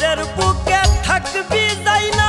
পরের বুকে থাকবি যাই না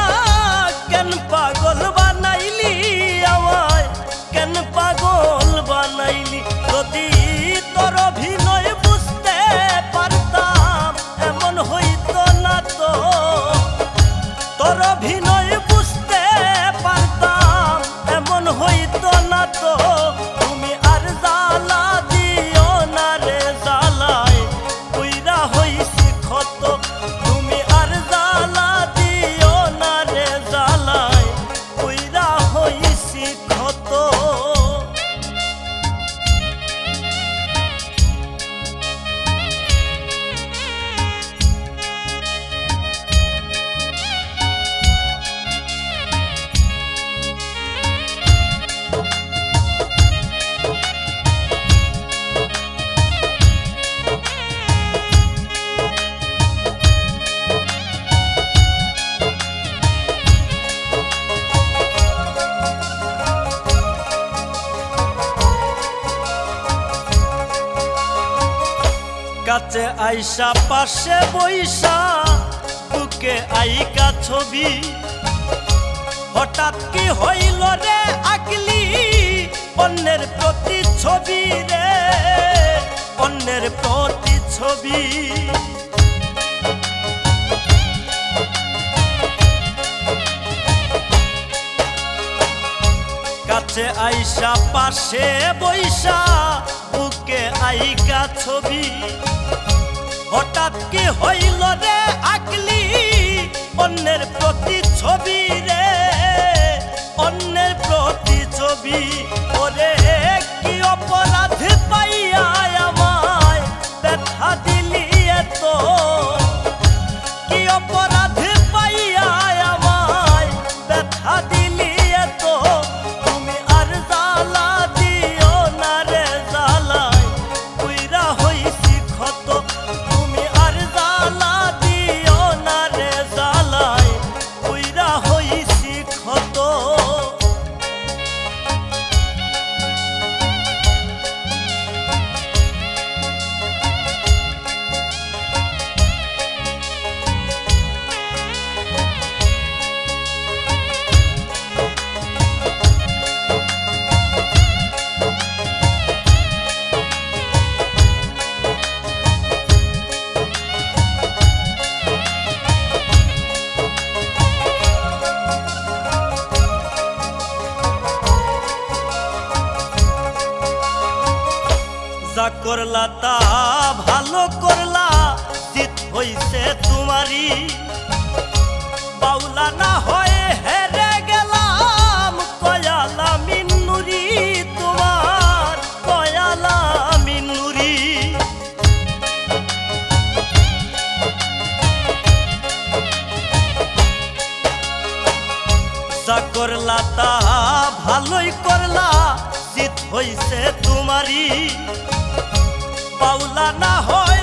আইসা পাশে বইসা, বুকে আইকা ছবি। হঠাৎ কি হইল রে আগলি, অন্যের প্রতি ছবি রে, অন্যের প্রতি ছবি কাছে আইসা, পাশে বইসা, বুকে আইকা ছবি। হঠাৎ কি হইল রে আকলি অন্যের প্রতি ছবি রে অন্যের প্রতি ছবি করলা তা ভালো করলা, জিত হইছে তোমারই। বাউলা না হয়ে হেরে গেলাম, কয়ালা মিন্নুরি তোমার, কয়ালা মিন্নুরি করলা তা ভালোই করলা, জিত হইছে তোমারই। পাউলা না হয়।